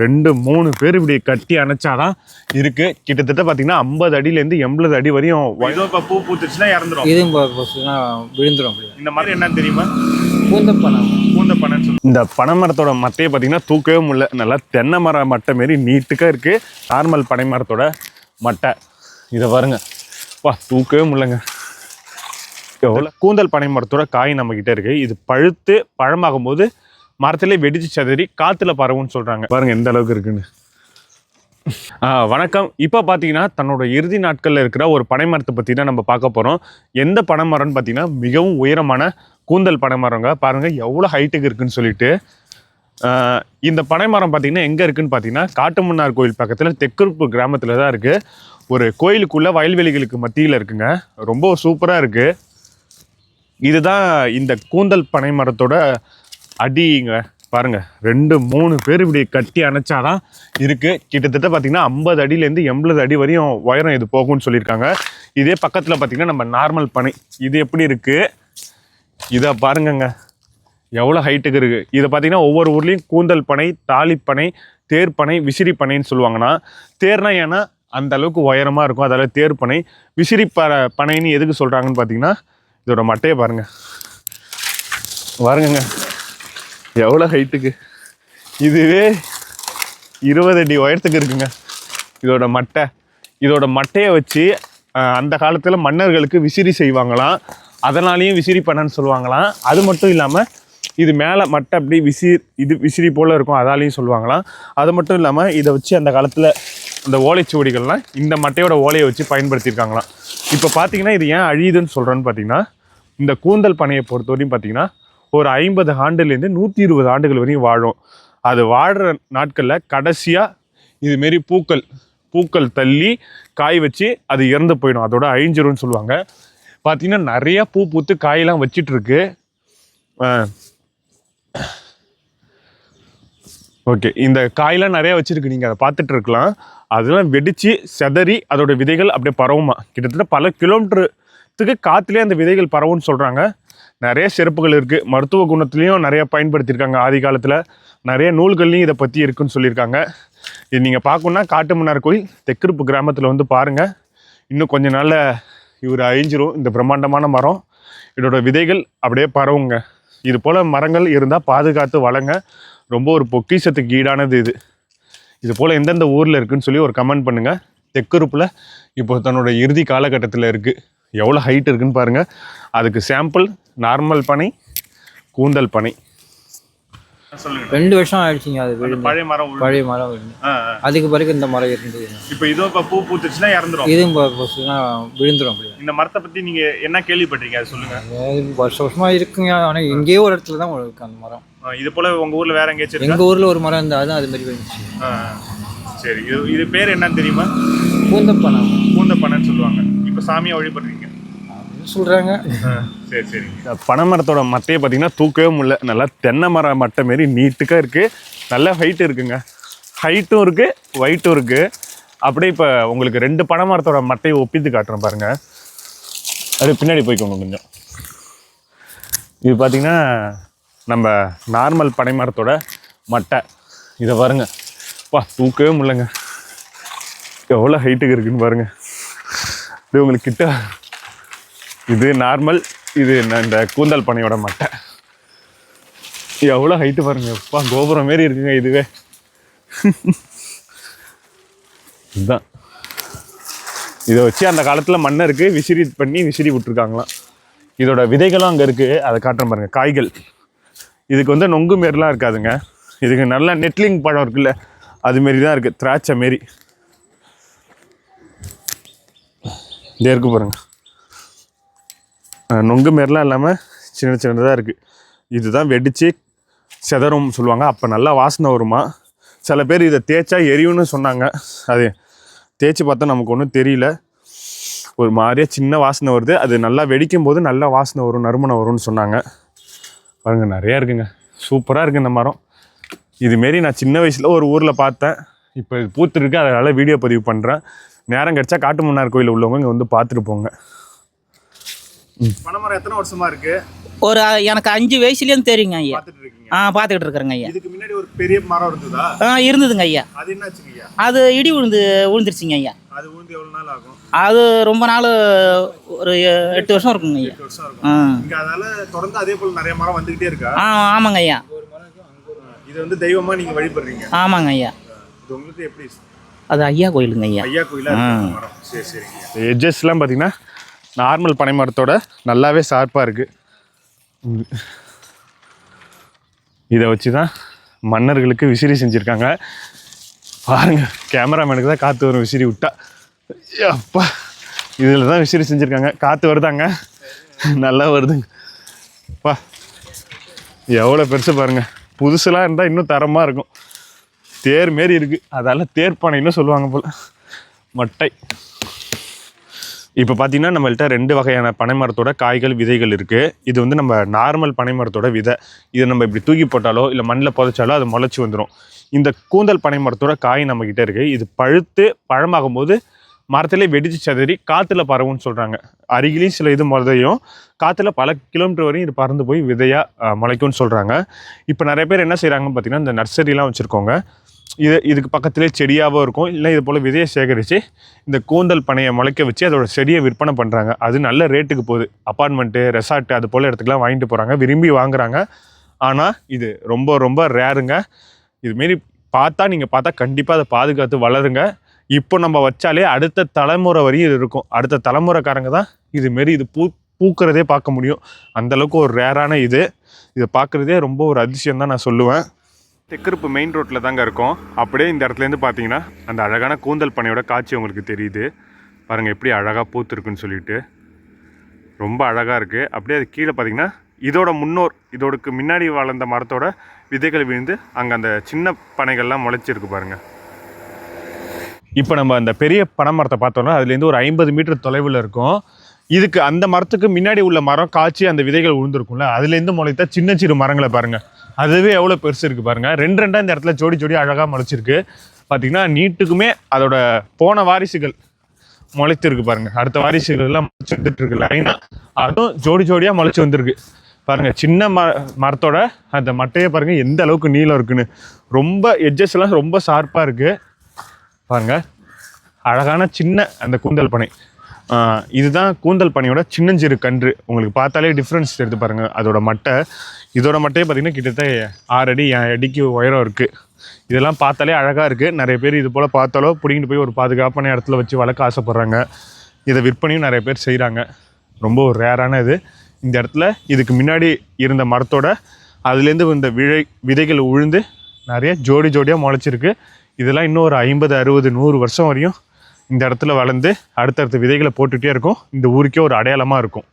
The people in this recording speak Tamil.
ரெண்டு மூணு பேர் இப்படி கட்டி அணைச்சாதான் இருக்கு. கிட்டத்தட்ட பார்த்தீங்கன்னா ஐம்பது அடியிலேருந்து எண்பது அடி வரையும் இதோ இப்போ பூ பூத்துச்சுன்னா போச்சுன்னா விழுந்துரும் அப்படியே. இந்த மாதிரி என்னன்னு தெரியுமா? பூந்த பணம் பூந்த சொல்லு இந்த பனை மரத்தோட மட்டையை பார்த்தீங்கன்னா தூக்கவே முடியல. நல்லா தென்னை மர மட்டை மாரி நீட்டுக்காக இருக்குது நார்மல் பனை மரத்தோட மட்டை. இதை பாருங்க. வா தூக்கவே முடியலங்க. எவ்வளோ கூந்தல் பனை மரத்தோட காய் நம்மக்கிட்ட இருக்குது இது பழுத்து பழமாகும் போது மரத்திலே வெடிச்சு சதறி காற்றுல பரவும்னு சொல்கிறாங்க பாருங்க எந்த அளவுக்கு இருக்குன்னு. வணக்கம். இப்போ பார்த்தீங்கன்னா தன்னோட இறுதி நாட்களில் இருக்கிற ஒரு பனை மரத்தை பற்றி தான் நம்ம பார்க்க போகிறோம் எந்த பனை மரம்னு பார்த்தீங்கன்னா மிகவும் உயரமான கூந்தல் பனை மரங்க. பாருங்கள் எவ்வளோ ஹைட்டுக்கு இருக்குன்னு சொல்லிட்டு. இந்த பனை மரம் பார்த்தீங்கன்னா எங்கே இருக்குன்னு பார்த்தீங்கன்னா காட்டுமன்னார் கோயில் பக்கத்தில் தெற்குறுப்பு கிராமத்தில் தான் இருக்குது ஒரு கோயிலுக்குள்ளே வயல்வெளிகளுக்கு மத்தியில் இருக்குங்க. ரொம்ப சூப்பராக இருக்குது இதுதான் இந்த கூந்தல் பனை மரத்தோட அடிங்க. பாருங்க ரெண்டு மூணு பேர் இப்படி கட்டி அணைச்சாதான் இருக்கு. கிட்டத்தட்ட பார்த்தீங்கன்னா ஐம்பது அடியிலேருந்து எண்பது அடி வரையும் உயரம் இது போகும்னு சொல்லியிருக்காங்க. இதே பக்கத்தில் பார்த்தீங்கன்னா நம்ம நார்மல் பனை. இது எப்படி இருக்கு? இதை பாருங்கங்க. எவ்வளோ ஹைட்டுக்கு இருக்கு? இதை பார்த்தீங்கன்னா ஒவ்வொரு ஊர்லேயும் கூந்தல் பனை தாலிப்பனை தேர்ப்பனை விசிறி பனைன்னு சொல்லுவாங்கன்னா தேர்னா ஏன்னா அந்த அளவுக்கு உயரமாக இருக்கும். அதாவது தேர் பனை விசிறி ப பனைன்னு எதுக்கு சொல்கிறாங்கன்னு பார்த்தீங்கன்னா இதோட மட்டையை பாருங்க. பாருங்கங்க. எவ்வளோ ஹைட்டுக்கு இதுவே இருபது அடி உயரத்துக்கு இருக்குங்க. இதோட மட்டை. இதோட மட்டையை வச்சு அந்த காலத்தில் மன்னர்களுக்கு விசிறி செய்வாங்களாம். அதனாலேயும் விசிறி பண்ணன்னு சொல்லுவாங்களாம். அது மட்டும் இல்லாமல் இது மேலே மட்டை அப்படி விசிறி இது விசிறி போல் இருக்கும் அதாலையும் சொல்லுவாங்களாம். அது மட்டும் இல்லாமல் இதை வச்சு அந்த காலத்தில் இந்த ஓலைச்சுவடிகள்லாம் இந்த மட்டையோட ஓலையை வச்சு பயன்படுத்தியிருக்காங்களாம். இப்போ பார்த்தீங்கன்னா இது ஏன் அழியுதுன்னு சொல்கிறேன்னு பார்த்தீங்கன்னா இந்த கூந்தல் பனையை பொறுத்தவரையும் பார்த்தீங்கன்னா ஒரு ஐம்பது ஆண்டுலேருந்து நூற்றி இருபது ஆண்டுகள் வரையும் வாழும். அது வாழ்கிற நாட்களில் கடைசியாக இதுமாரி பூக்கள் பூக்கள் தள்ளி காய் வச்சு அது இறந்து போயிடும். அதோட அழிஞ்சிரும்னு சொல்லுவாங்க. பார்த்தீங்கன்னா நிறையா பூ பூத்து காயெல்லாம் வச்சிட்ருக்கு ஓகே இந்த காயெல்லாம் நிறையா வச்சுருக்கு. நீங்கள் அதை பார்த்துட்டு இருக்கலாம். அதெல்லாம் வெடித்து செதறி அதோட விதைகள் அப்படியே பரவுமா. கிட்டத்தட்ட பல கிலோமீட்டருத்துக்கு காற்றுலேயே அந்த விதைகள் பரவும்னு சொல்கிறாங்க நிறைய சிறப்புகள் இருக்குது மருத்துவ குணத்துலேயும் நிறைய பயன்படுத்தியிருக்காங்க. ஆதி காலத்தில் நிறைய நூல்கள்லையும் இதை பற்றி இருக்குன்னு சொல்லியிருக்காங்க. இது நீங்கள் பார்க்கணுன்னா காட்டுமன்னார் கோயில் தெக்கிருப்பு கிராமத்தில் வந்து பாருங்கள் இன்னும் கொஞ்ச நாளில் இவர் அழிஞ்சிரும். இந்த பிரம்மாண்டமான மரம் இதோட விதைகள் அப்படியே பரவுங்க. இது போல் மரங்கள் இருந்தால் பாதுகாத்து வளங்க. ரொம்ப ஒரு பொக்கிஷத்துக்கு ஈடானது இது. இது போல் எந்தெந்த ஊரில் இருக்குதுன்னு சொல்லி ஒரு கமெண்ட் பண்ணுங்கள் தெற்குறுப்பில் இப்போ தன்னோட இறுதி காலகட்டத்தில் இருக்குது எவ்வளோ ஹைட் இருக்குன்னு பாருங்கள் அதுக்கு சாம்பிள் நார்மல் பனை கூந்தல் பனை. ரெண்டு வருஷம் ஆயிடுச்சுங்க அது விழுந்து பழைய மரம் பழைய மரம் விழுந்து அதுக்கு பிறகு இந்த மரம் இருந்தது. இப்போ இதோ இப்போ பூ பூத்துச்சுன்னா இறந்துரும். இதுவும் போச்சுன்னா விழுந்துரும் அப்படியே. இந்த மரத்தை பற்றி நீங்கள் என்ன கேள்விப்பட்டீங்க அது சொல்லுங்கள் அது வருஷம் வருஷமா இருக்குங்க. ஆனால் எங்கேயோ ஒரு இடத்துல தான் இருக்கு அந்த மரம். இது போல் உங்கள் ஊரில் வேற எங்கேயாச்சும் இருக்கா? எங்க ஊர்ல ஒரு மரம் இருந்தால் தான் அது மாதிரி விழுந்துச்சு சரி இது இது பேர் என்னன்னு தெரியுமா? பூந்த பணம் பூந்த பனைன்னு சொல்லுவாங்க. இப்போ சாமியை வழிபடுறீங்க அப்படின்னு சொல்றாங்க. சரி சரி. பனை மரத்தோட மட்டையை பார்த்தீங்கன்னா தூக்கவே முடியல. நல்லா தென்னை மர மட்டை மாரி நீட்டுக்காக இருக்குது நல்ல ஹைட் இருக்குங்க. ஹைட்டும் இருக்குது ஒயிட்டும் இருக்குது அப்படியே இப்போ உங்களுக்கு ரெண்டு பனை மரத்தோட மட்டையை ஒப்பித்து காட்டுறேன் பாருங்க. அப்படியே பின்னாடி போய்க்கோங்க கொஞ்சம். இது பார்த்தீங்கன்னா நம்ம நார்மல் பனை மரத்தோட மட்டை. இதை பாருங்க. வா தூக்கவே முடியலங்க. எவ்வளோ ஹைட்டுக்கு இருக்குன்னு பாருங்க. இது உங்களுக்கு கிட்ட இது நார்மல் இது இந்த கூந்தல் பனையோட மட்டை. எவ்வளோ ஹைட்டு பாருங்க எப்பா கோபுரம் மாரி இருக்குங்க இதுவே. இதுதான். இதை வச்சு அந்த காலத்தில் மண்ணை இருக்குது விசிறி பண்ணி விசிறி விட்டுருக்காங்களாம். இதோட விதைகளும் அங்கே இருக்குது அதை காட்டுற பாருங்க காய்கள். இதுக்கு வந்து நொங்கு மாரிலாம் இருக்காதுங்க. இதுக்கு நல்லா நெட்லிங் பழம் இருக்குல்ல அது மாரி தான் இருக்குது திராட்சை மாரி. இதே இருக்கு பாருங்கள் நொங்கு மாரிலாம் இல்லாமல் சின்ன சின்னதாக இருக்குது இதுதான் வெடித்து செதறும் சொல்லுவாங்க. அப்போ நல்லா வாசனை வருமா? சில பேர் இதை தேய்ச்சா எரியும்னு சொன்னாங்க. அது தேய்ச்சி பார்த்தா நமக்கு ஒன்றும் தெரியல. ஒரு மாதிரியாக சின்ன வாசனை வருது. அது நல்லா வெடிக்கும் போது நல்லா வாசனை வரும் நறுமணம் வரும்னு சொன்னாங்க. பாருங்கள் நிறையா இருக்குங்க. சூப்பராக இருக்குது இந்த மரம். இதுமாரி நான் சின்ன வயசில் ஒரு ஊரில் பார்த்தேன். இப்போ இது பூத்துருக்கு. அதனால் வீடியோ பதிவு பண்ணுறேன் நேரம் கிடச்சா காட்டுமன்னார் கோயில் உள்ளவங்க இங்கே வந்து பார்த்துட்டு போங்க. பனைமரம் எத்தனை வருஷமா இருக்கு? ஒரு எனக்கு அஞ்சு வயசுலேருந்து தெரியுங்க ஐயா. ஆ பார்த்துக்கிட்டு இருக்கிறேங்க ஐயா. இதுக்கு முன்னாடி ஒரு பெரிய மரம் இருந்ததா? ஆ இருந்ததுங்க ஐயா. அது என்னாச்சுங்க ஐயா? அது இடி விழுந்து விழுந்துருச்சுங்க ஐயா. அது விழுந்து எவ்வளவு நாள் ஆகும்? அது ரொம்ப நாள் ஒரு எட்டு வருஷம் இருக்குங்க ஐயா. எட்டு வருஷம் ஆ. இருக்கும் இங்க அதனால தொடர்ந்து அதே போல நிறைய மரம் வந்துகிட்டே இருக்கா? ஆ ஆமாங்க ஐயா. இது வந்து தெய்வமா நீங்க வழிபடுறீங்க. ஆமாங்க ஐயா. இது உங்களுக்கு எப்படி அது ஐயா கோயிலுங்க ஐயா. ஐயா கோயிலா இருக்கு மரம். சரி சரிங்க எட்ஜஸ்லாம் பார்த்தீங்கன்னா நார்மல் பனை மரத்தோட நல்லாவே ஷார்ப்பாக இருக்கு. இதை வச்சு தான் மன்னர்களுக்கு விசிறி செஞ்சுருக்காங்க. பாருங்க கேமராமேனுக்கு தான் காற்று வரும் விசிறி விட்டா. அப்பா. இதில் தான் விசிறி செஞ்சுருக்காங்க. காற்று வருதாங்க? நல்லா வருதுங்க. அப்பா எவ்வளோ பெருசு பாருங்க. புதுசுலாம் இருந்தால் இன்னும் தரமாக இருக்கும். தேர் மாரி இருக்கு. அதால தேர்ப்பானைன்னு சொல்லுவாங்க போல. மட்டை. இப்போ பார்த்தீங்கன்னா நம்மள்ட்ட ரெண்டு வகையான பனை மரத்தோட காய்கள் விதைகள் இருக்குது இது வந்து நம்ம நார்மல் பனை மரத்தோட விதை. இதை நம்ம இப்படி தூக்கி போட்டாலோ இல்லை மண்ணில் புதைச்சாலோ அது முளைச்சி வந்துடும் இந்த கூந்தல் பனை மரத்தோட காய் நம்மக்கிட்ட இருக்குது இது பழுத்து பழமாகும் போது மரத்திலே வெடிச்சு சதறி காற்றுல பரவும்னு சொல்கிறாங்க அருகிலையும் சில இது முறதையும் காற்றுல பல கிலோமீட்டர் வரையும் இது பறந்து போய் விதையாக முளைக்கும்னு சொல்கிறாங்க இப்போ நிறைய பேர் என்ன செய்கிறாங்கன்னு பார்த்தீங்கன்னா இந்த நர்சரிலாம் வச்சுருக்கோங்க இது இதுக்கு பக்கத்திலே செடியாகவும் இருக்கும். இல்லை இது போல் விதையை சேகரித்து இந்த கூந்தல் பனையை முளைக்க வச்சு அதோட செடியை விற்பனை பண்ணுறாங்க அது நல்ல ரேட்டுக்கு போகுது. அப்பார்ட்மெண்ட்டு ரெசார்ட்டு அது போல் இடத்துக்குலாம் வாங்கிட்டு போகிறாங்க விரும்பி வாங்குறாங்க. ஆனால் இது ரொம்ப ரொம்ப ரேருங்க இதுமாரி பார்த்தா நீங்கள் பார்த்தா கண்டிப்பாக அதை பாதுகாத்து வளருங்க. இப்போ நம்ம வச்சாலே அடுத்த தலைமுறை வரையும் இது இருக்கும். அடுத்த தலைமுறைக்காரங்க தான் இதுமாரி இது பூ பூக்கிறதே பார்க்க முடியும். அந்தளவுக்கு ஒரு ரேரான இது. இதை பார்க்குறதே ரொம்ப ஒரு அதிசயம் தான் நான் சொல்லுவேன். தெக்கருப்பு மெயின் ரோட்டில் தாங்க இருக்கோம். அப்படியே இந்த இடத்துலேருந்து பார்த்தீங்கன்னா அந்த அழகான கூந்தல் பனையோட காட்சி உங்களுக்கு தெரியுது. பாருங்கள் எப்படி அழகாக பூத்துருக்குன்னு சொல்லிட்டு. ரொம்ப அழகாக இருக்குது அப்படியே அது கீழே பார்த்தீங்கன்னா இதோட முன்னோர் இதோடுக்கு முன்னாடி வளர்ந்த மரத்தோட விதைகள் விழுந்து அங்கே அந்த சின்ன பனைகள்லாம் முளைச்சிருக்கு பாருங்கள் இப்போ நம்ம அந்த பெரிய பனை மரத்தை பார்த்தோம்னா அதுலேருந்து ஒரு ஐம்பது மீட்டர் தொலைவில் இருக்கும். இதுக்கு அந்த மரத்துக்கு முன்னாடி உள்ள மரம் காய்ச்சி அந்த விதைகள் உழுந்துருக்கும்ல அதுலேருந்து முளைத்த சின்ன சிறு மரங்களை பாருங்கள் அதுவே எவ்வளோ பெருசு இருக்குது பாருங்கள் ரெண்டு ரெண்டாக இந்த இடத்துல ஜோடி ஜோடி அழகாக முளைச்சிருக்கு. பார்த்தீங்கன்னா நீட்டுக்குமே அதோட போன வாரிசுகள் முளைச்சிருக்கு பாருங்கள் அடுத்த வாரிசுகள் எல்லாம் முளைச்சு வந்துட்டு இருக்கு லைனா அதுவும் ஜோடி ஜோடியாக முளைச்சி வந்திருக்கு. பாருங்கள் சின்ன ம மரத்தோட அந்த மட்டையை பாருங்கள் எந்த அளவுக்கு நீளம் இருக்குன்னு. ரொம்ப எட்ஜஸ் எல்லாம் ரொம்ப ஷார்ப்பாக இருக்குது பாருங்கள் அழகான சின்ன அந்த கூந்தல் பனை. இதுதான் கூந்தல் பனியோட சின்னஞ்சிறு கன்று. உங்களுக்கு பார்த்தாலே டிஃப்ரென்ஸ் எடுத்து பாருங்கள் அதோட மட்டை. இதோட மட்டையே பார்த்தீங்கன்னா கிட்டத்தட்ட ஆறு அடி என் அடிக்கு உயரம் இருக்குது இதெல்லாம் பார்த்தாலே அழகாக இருக்குது நிறைய பேர் இது போல் பார்த்தாலோ பிடிங்கிட்டு போய் ஒரு பாதுகாப்பான இடத்துல வச்சு வளர்க்க ஆசைப்பட்றாங்க. இதை விற்பனையும் நிறைய பேர் செய்கிறாங்க ரொம்ப ஒரு ரேரான இது. இந்த இடத்துல இதுக்கு முன்னாடி இருந்த மரத்தோட அதுலேருந்து இந்த விழை விதைகள் உழுந்து நிறைய ஜோடி ஜோடியாக முளைச்சிருக்கு. இதெல்லாம் இன்னும் ஒரு ஐம்பது அறுபது நூறு வருஷம் வரையும் இந்த இடத்துல வளர்ந்து அடுத்தடுத்த விதைகளை போட்டுகிட்டே இருக்கும். இந்த ஊருக்கே ஒரு அடையாளமாக இருக்கும்.